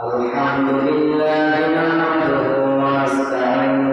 الحمد لله نحمده ونستعينه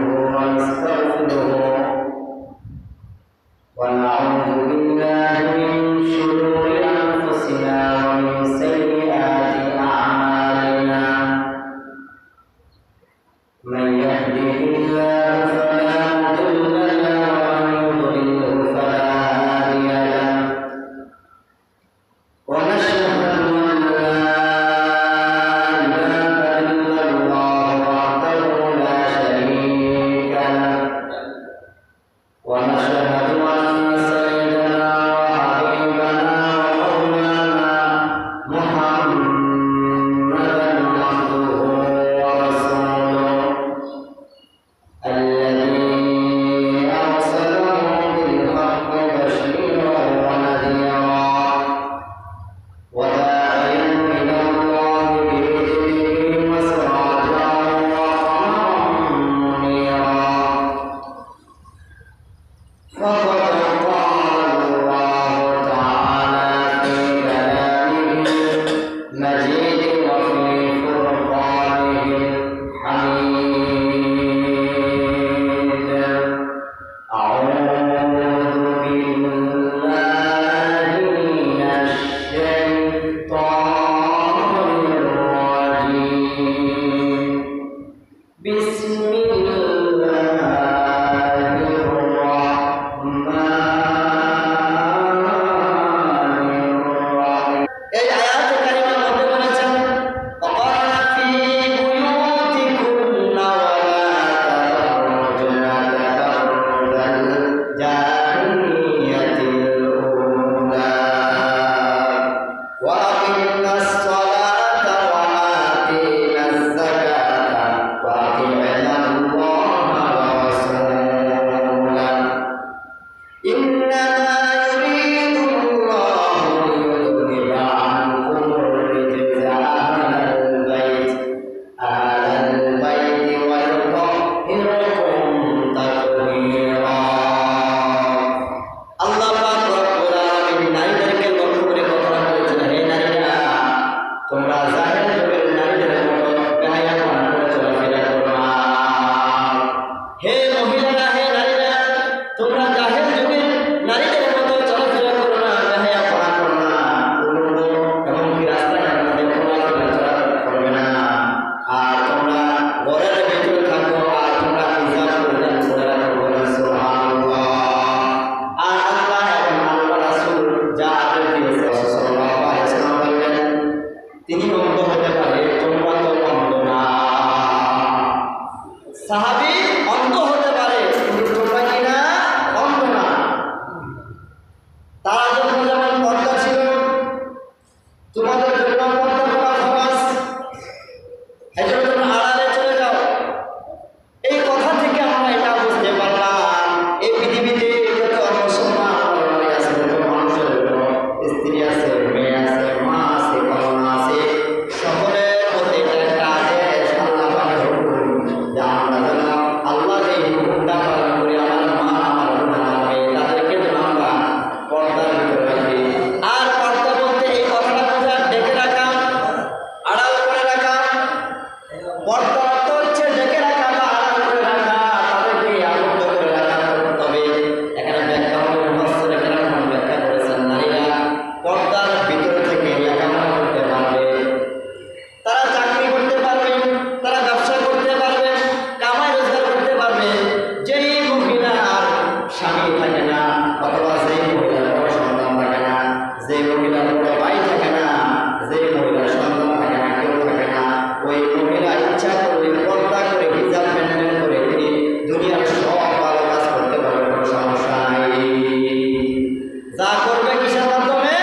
পরিবেশের মাধ্যমে,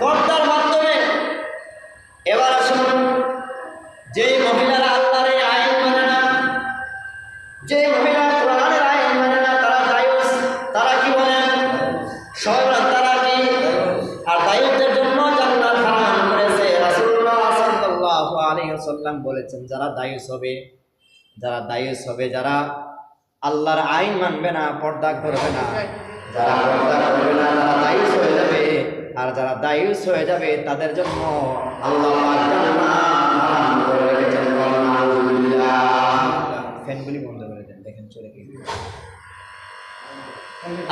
পর্দার মাধ্যমে। এবার আসুন, যেই মহিলারা আল্লাহর এই আইন মানে না যে মহিলা কোরআনের আইন মানে না, তারা দায়ুস, তারা কি বলেন? সব তারা কি? আর দায়ুসদের জন্য জান্নাত হারাম করেছে। রাসূলুল্লাহ বলেছেন, যারা দায়ুস হবে, যারা দায়ুস হবে, যারা আল্লাহর আইন মানবে না, পর্দা করবে না, যারা পর্দা করবে না, তারা দায়ুস হয়ে যাবে। আর যারা দায়ুস হয়ে যাবে, তাদের জন্য ফ্যানগুলি বন্ধ করে দেন, দেখেন চলে গিয়ে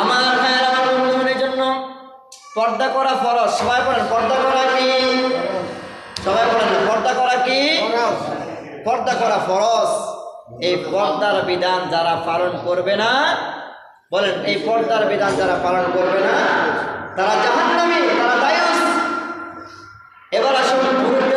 আমার ভাইয়ের, আমার বন্ধুদের জন্য পর্দা করা ফরজ। সবাই বলেন পর্দা করা কি? সবাই বলেন পর্দা করা কি? পর্দা করা ফরজ। এই পর্দার বিধান যারা পালন করবে না, বলেন, এই পর্দার বিধান যারা পালন করবে না তারা জাহান্নামে তারা দায়স। এবার আসুন পুরোটা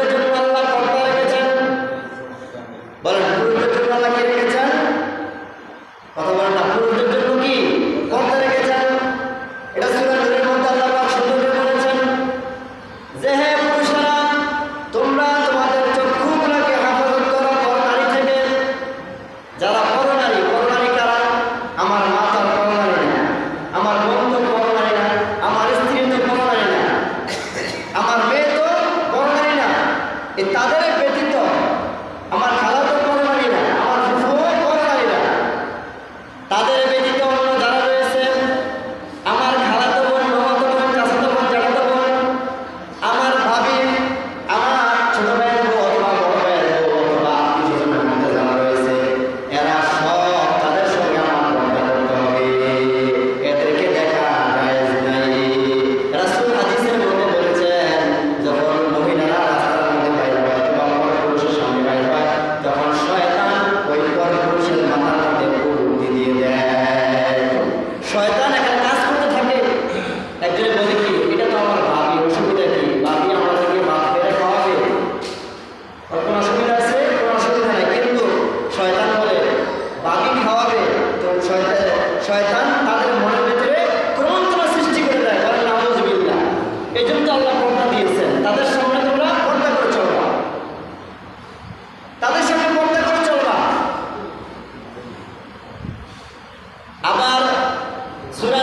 আবার সুরা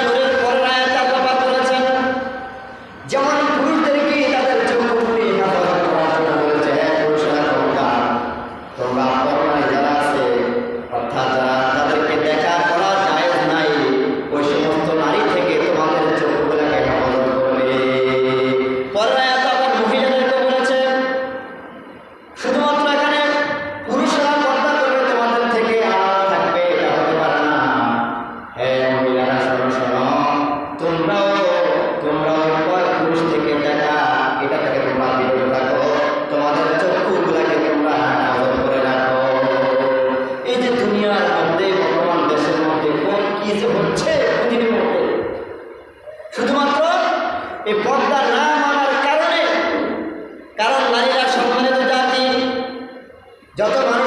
যত মানুষ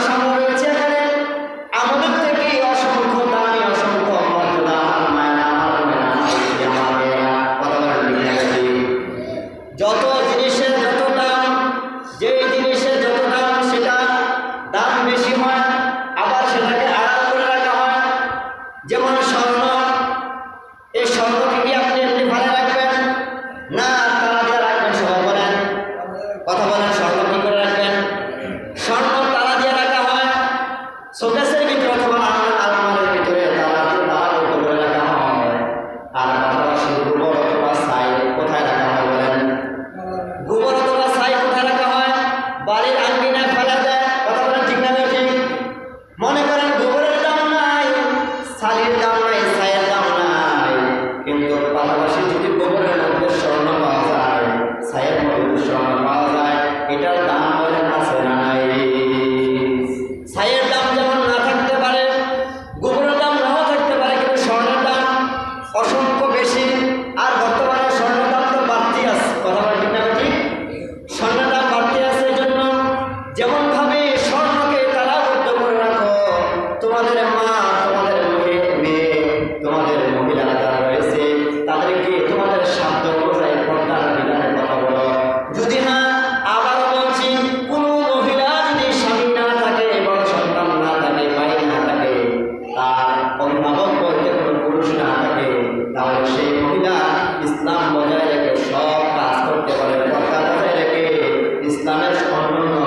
মাটির দাম নাই ছায়ের দাম নাই। কিন্তু পাশাপাশি যদি গোবরের মধ্যে স্বর্ণ পাওয়া যায় ছায়ের মধ্যে স্বর্ণ পাওয়া যায়, এটার দাম গানের স্মরণ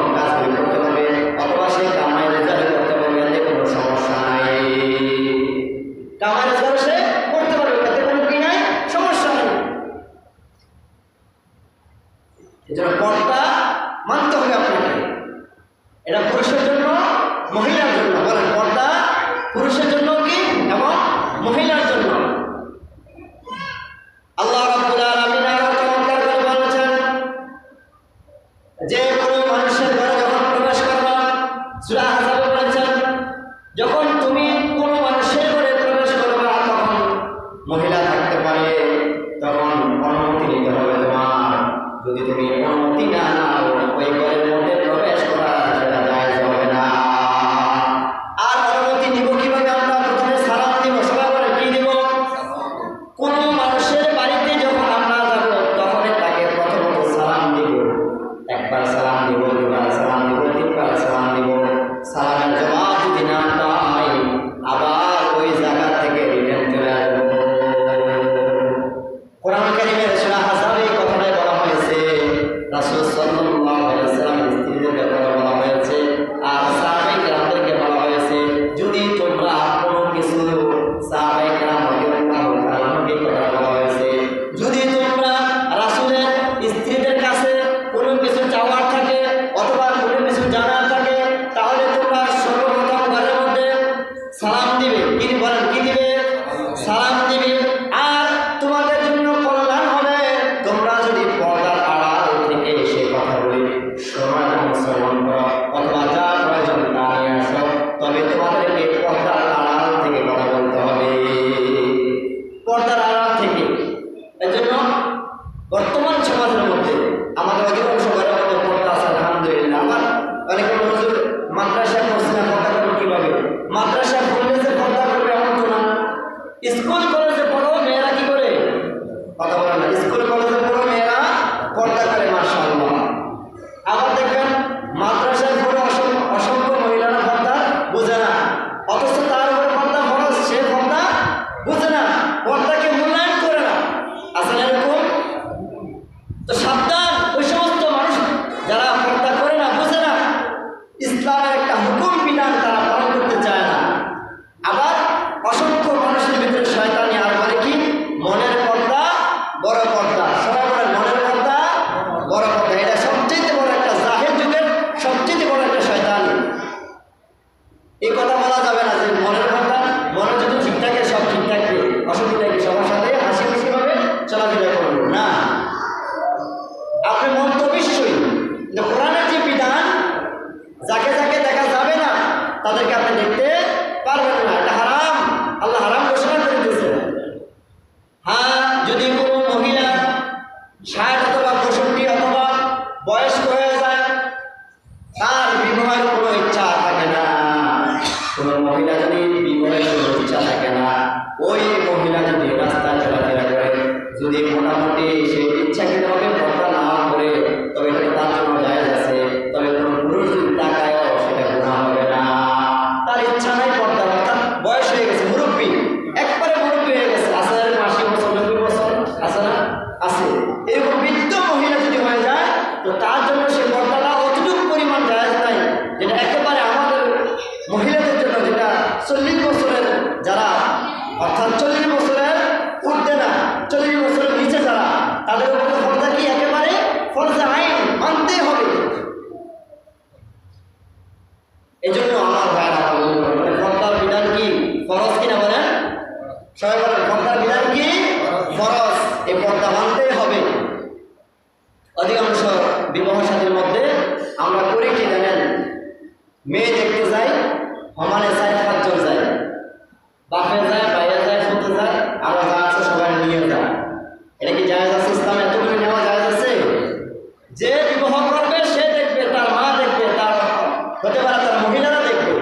এটা কি জায়েজ আছে ইসলামে এতটুকু নেওয়া জায়েজ আছে যে বিবাহ করবে সে দেখবে তার মা দেখবে তার হতে পারে তার মহিলারা দেখবে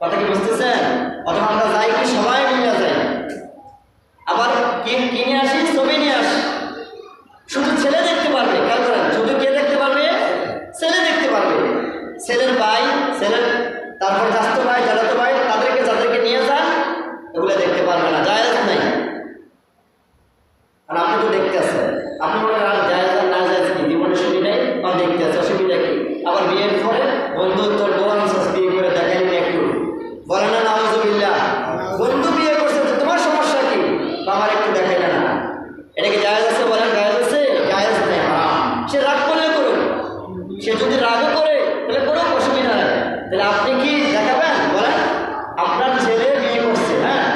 কথা কি বুঝতেছেন অথবা আমরা যাই কি সবাই মিলে যাই আবার কি- কিনে আসি ছবি নিয়ে আসি শুধু ছেলে দেখতে পারবে খেয়াল করেন শুধু কে দেখতে পারবে ছেলে দেখতে পারবে ছেলের ভাই ছেলের তারপর স্বাস্থ্য ভাই জ্বালাতো ভাই তাদেরকে যাদেরকে নিয়ে যান এগুলো দেখতে পারবে না জায়েজ নাই আর আপনি তো দেখতে আসেন আপনি মনে করেন জায়েজ আর না জায়েজ কি জীবনে সুবিধাই বা দেখতে আছে অসুবিধা কি আবার বিয়ের পরে বন্ধু তোর বউ আনসাস বিয়ে করে দেখাই নি একটু বলে না নাউজুবিল্লাহ বন্ধু বিয়ে করছে তো তোমার সমস্যা কি বা আমার একটু দেখাই না এটা কি জায়েজ আছে বলেন জায়েজ আছে জায়েজ নেই হারাম সে রাগ করলে করুক সে যদি রাগও করে তাহলে কোনো অসুবিধা নেই তাহলে আপনি কি দেখাবেন বলেন আপনার ছেলে বিয়ে করছে হ্যাঁ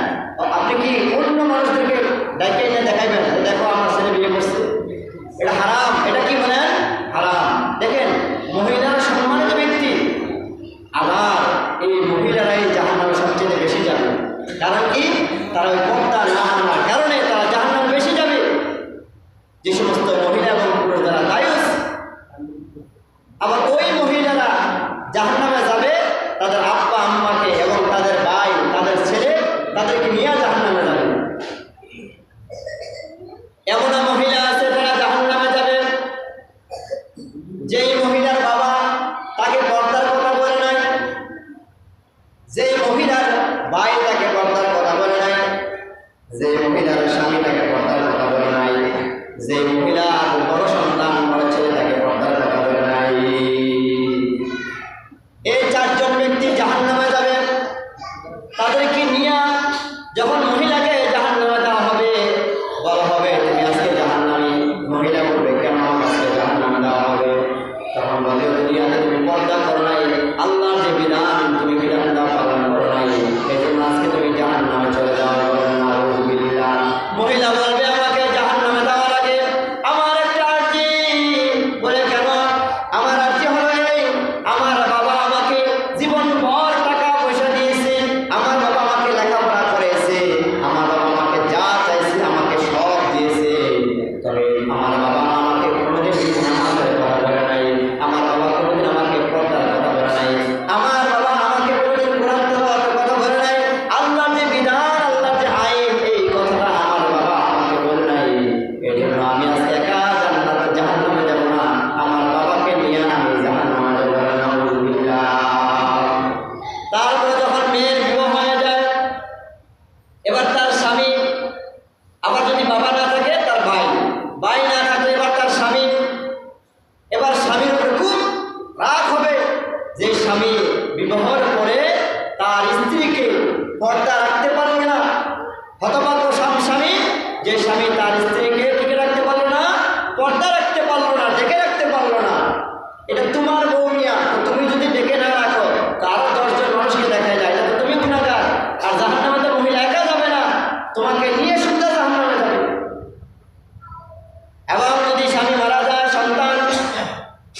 আপনি কি অন্য মানুষদেরকে ডাইকে এনে দেখাইবেন যে দেখো আমার ছেলে বিয়ে করছে এটা হারাম এটা কি বলেন হারাম দেখেন মহিলারা সম্মানিত ব্যক্তি আবার এই মহিলারাই জাহান নামে সবচেয়ে বেশি যাবে কারণ কি তারা ওই পর্দা না মানার কারণে তারা জাহান নামে বেশি যাবে যে সমস্ত মহিলা এবং পুরুষ যারা দায়ুস আবার ওই মহিলারা জাহান নামে যাবে তাদের আব্বা আম্মাকে এবং তাদের ভাই তাদের ছেলে তাদেরকে নিয়ে জাহান নামে যাবে এমন মহিলা আছে যারা জাহান নামে যাবে যেই মহিলার বাবা তাকে পর্দার কথা বলে নাই যেই মহিলার ভাই তাকে পর্দার কথা বলে নাই যে মহিলার স্বামী তাকে পর্দার কথা বলে নাই যে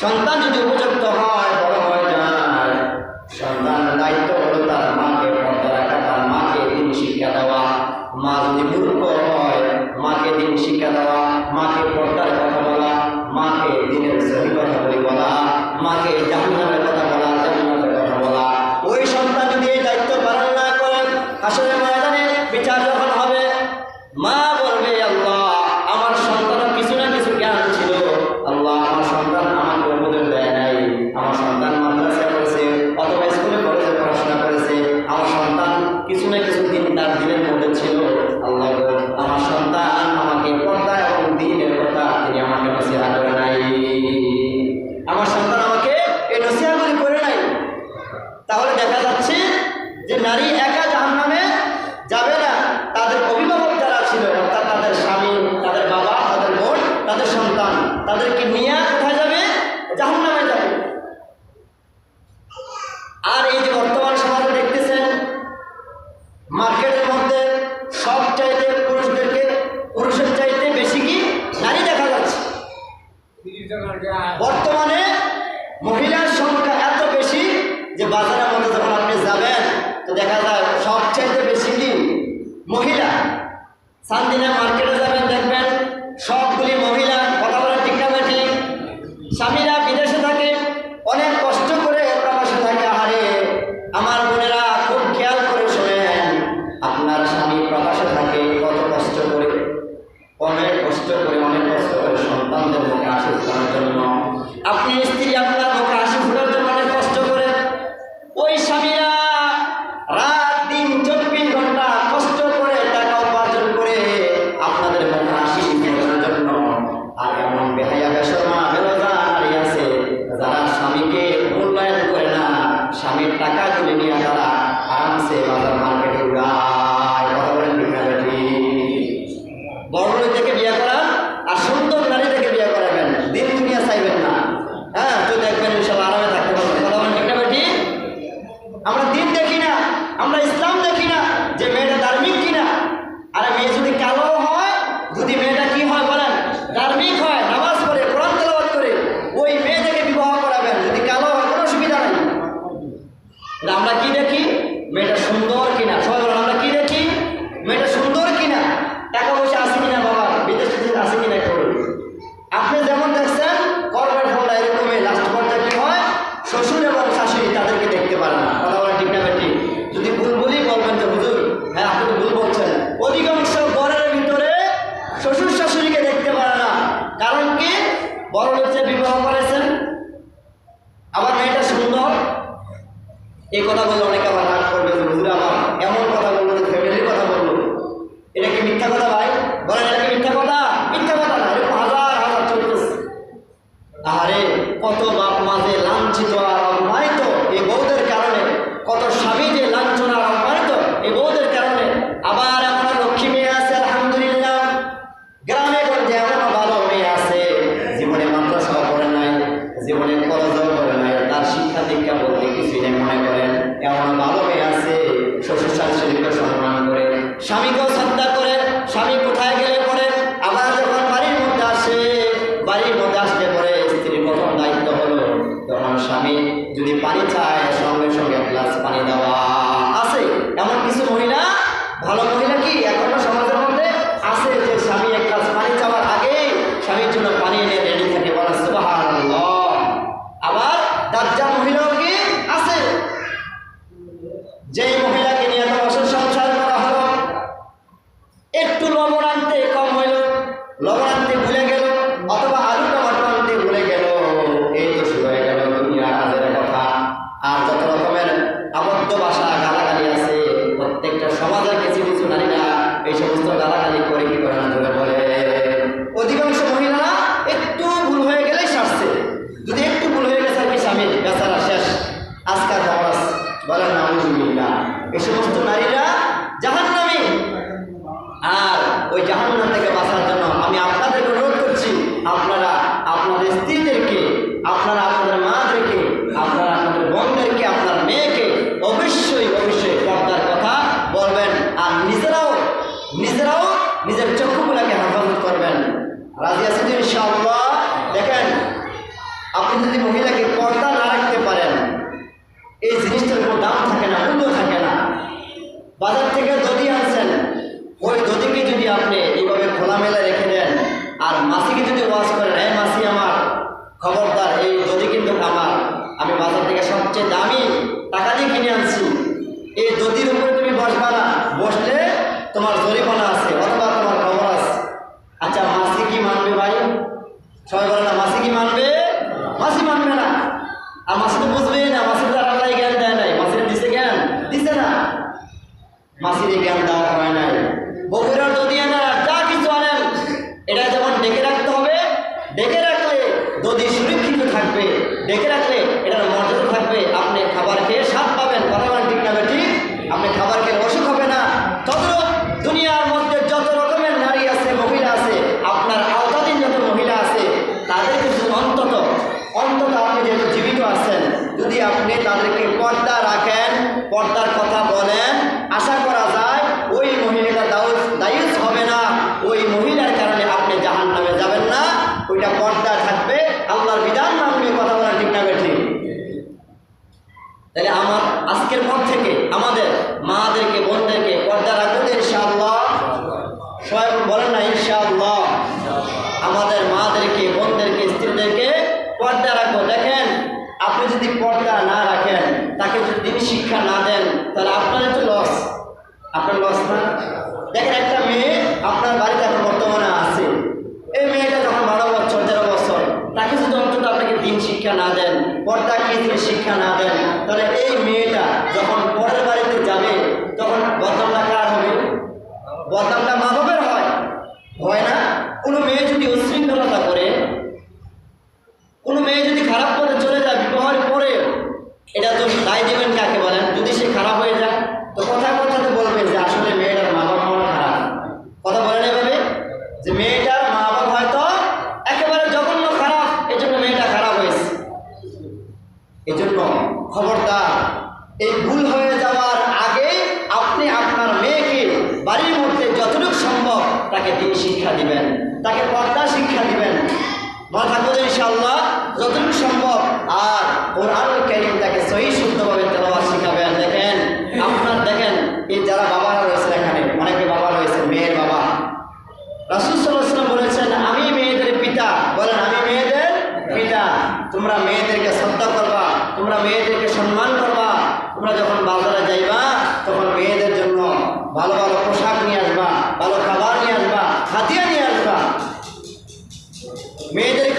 সন্তান যদি উপযুক্ত হয়, বড় হয়ে যায়। সন্তানের দায়িত্ব হলো তার মাকে পর্দা রাখা, তার মাকে তিনি শিক্ষা দেওয়া। মা যদি মূর্খ আপনার স্ত্রী আপনার জীবনে কলেজও করে নাই, তার শিক্ষা দীক্ষা বলতে কিছুই নাই, মনে করেন, এমন ভালো হয়ে আছে, শ্বশুর শাশুড়িকে সম্মান করে, স্বামীকেও শ্রদ্ধা করে, স্বামী কোথায় গেলে পরে আবার যখন বাড়ির মধ্যে আসে, বাড়ির মধ্যে আসতে পরে স্ত্রীর প্রথম দায়িত্ব হলো, তখন স্বামী যদি পানি চায় বাজার থেকে সবচেয়ে দামি টাকা দিয়ে কিনে আনছি। এই দদির উপরে তুমি বসবা না। বসলে তোমার জরিমানা আছে, অথবা তোমার খবর আছে। আচ্ছা মাসি কি মানবে ভাই? সবাই বলে না, মাসি কি মানবে? মাসি মানবে না। আর মাসি তো বুঝবে না, মাসি তো আর জ্ঞান দেয় নাই। মাসির দিছে জ্ঞান? দিছে না। মাসির জ্ঞান দাও তাহলে আমার আজকের পর থেকে আমাদের মাদেরকে বোনদের এটা তো রায় দেবেন কাকে বলেন major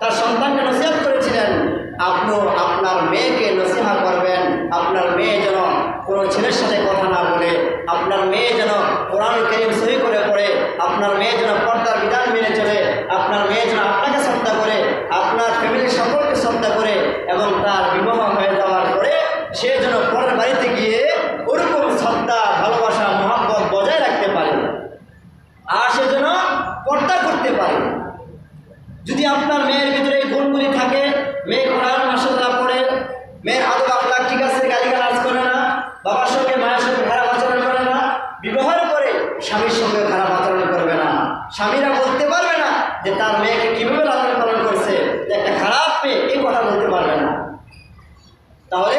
তার সন্তানকে নসিহাত করেছিলেন আপনিও আপনার মেয়েকে নসিহা করবেন, আপনার মেয়ে যেন কোনো ছেলের সাথে কথা না বলে, আপনার মেয়ে যেন কোরআন করিম সহি করে পড়ে, আপনার মেয়ে যেন পর্দার বিধান মেনে চলে, আপনার মেয়ে যেন আপনাকে শ্রদ্ধা করে, আপনার ফ্যামিলির সকলকে শ্রদ্ধা করে এবং তার বিবাহ হয়ে যাওয়ার পরে সে যেন পরের বাড়িতে গিয়ে ওরকম শ্রদ্ধা, ভালোবাসা, মহাব্বত বজায় রাখতে পারে। আর সে যেন পর্দা করতে পারে। যদি আপনার মেয়ের ভিতরে এই গুণগুলি থাকে, মেয়ে কোরআন মাসাল্লাহ পড়ে, মেয়ের আদব আখলাক ঠিক আছে, গালিগালাজ করে না, বাবার সঙ্গে, মায়ের সঙ্গে খারাপ আচরণ করে না, বিবাহের পরে স্বামীর সঙ্গে খারাপ আচরণ করবে না। স্বামীরা বলতে পারবে না যে তার মেয়েকে কীভাবে লালন পালন করছে। একটা খারাপ মেয়ে এই কথা বলতে পারবে না। তাহলে